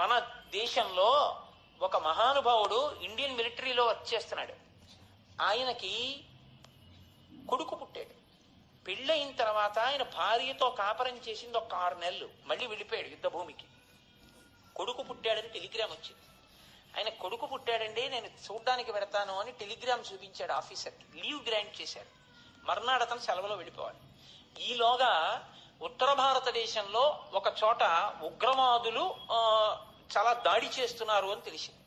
మన దేశంలో ఒక మహానుభావుడు ఇండియన్ మిలిటరీలో వర్క్ చేస్తున్నాడు. ఆయనకి కొడుకు పుట్టాడు. పెళ్ళయిన తర్వాత ఆయన భార్యతో కాపరం చేసింది ఒక ఆరు నెలలు. మళ్ళీ వెళ్ళిపోయాడు యుద్ధ భూమికి కొడుకు పుట్టాడని టెలిగ్రామ్ వచ్చింది. ఆయన కొడుకు పుట్టాడండి నేను చూడ్డానికి పెడతాను అని టెలిగ్రామ్ చూపించాడు ఆఫీసర్కి లీవ్ గ్రాంట్ చేశాడు. మర్నాడు అతను సెలవులో వెళ్ళిపోవాలి. ఈలోగా ఉత్తర భారతదేశంలో ఒక చోట ఉగ్రవాదులు చాలా దాడి చేస్తున్నారు అని తెలిసింది.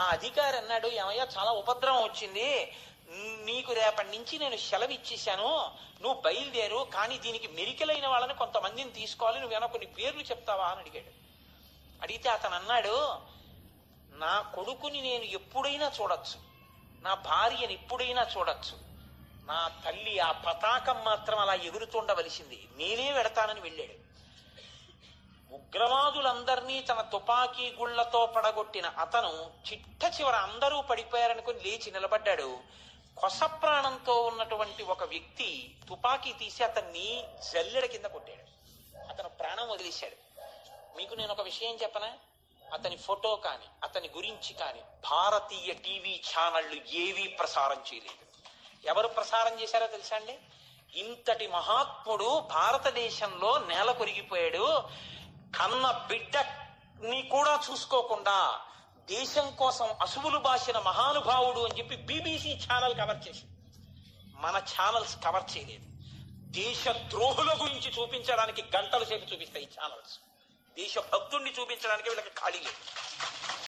ఆ అధికారి అన్నాడు ఏమయ్యా చాలా ఉపద్రవం వచ్చింది. నీకు రేపటి నుంచి నేను సెలవు ఇచ్చేశాను. నువ్వు బయలుదేరు కానీ దీనికి మెరికలైన వాళ్ళని కొంతమందిని తీసుకోవాలి. నువ్వు ఏమైనా కొన్ని పేర్లు చెప్తావా? అని అడిగాడు. అడిగితే అతను అన్నాడు నా కొడుకుని నేను ఎప్పుడైనా చూడొచ్చు. నా భార్యని ఎప్పుడైనా చూడొచ్చు. నా తల్లి ఆ పతాకం మాత్రం అలా ఎగురుతుండవలసింది. నేనే వెడతానని వెళ్ళాడు. ఉగ్రవాదులందరినీ తన తుపాకీ గుళ్ళతో పడగొట్టిన అతను చిట్ట చివర అందరూ పడిపోయారనుకుని లేచి నిలబడ్డాడు. కొస ప్రాణంతో ఉన్నటువంటి ఒక వ్యక్తి తుపాకీ తీసి అతన్ని జల్లెడ కింద కొట్టాడు. అతను ప్రాణం వదిలేశాడు. మీకు నేను ఒక విషయం చెప్పనా? అతని ఫోటో కానీ అతని గురించి కానీ భారతీయ టీవీ ఛానళ్ళు ఏవీ ప్రసారం చేయలేదు. ఎవరు ప్రసారం చేశారో తెలుసా అండి? ఇంతటి మహాత్ముడు భారతదేశంలో నేల కొరిగిపోయాడు. కన్న బిడ్డని కూడా చూసుకోకుండా దేశం కోసం అసువులు బాసిన మహానుభావుడు అని చెప్పి బీబీసీ ఛానల్ కవర్ చేసింది మన ఛానల్స్ కవర్ చేయలేదు. దేశ ద్రోహుల గురించి చూపించడానికి గంటల సేపు చూపిస్తాయి ఈ ఛానల్స్. దేశ భక్తుణ్ణి చూపించడానికి వీళ్ళకి ఖాళీ లేదు.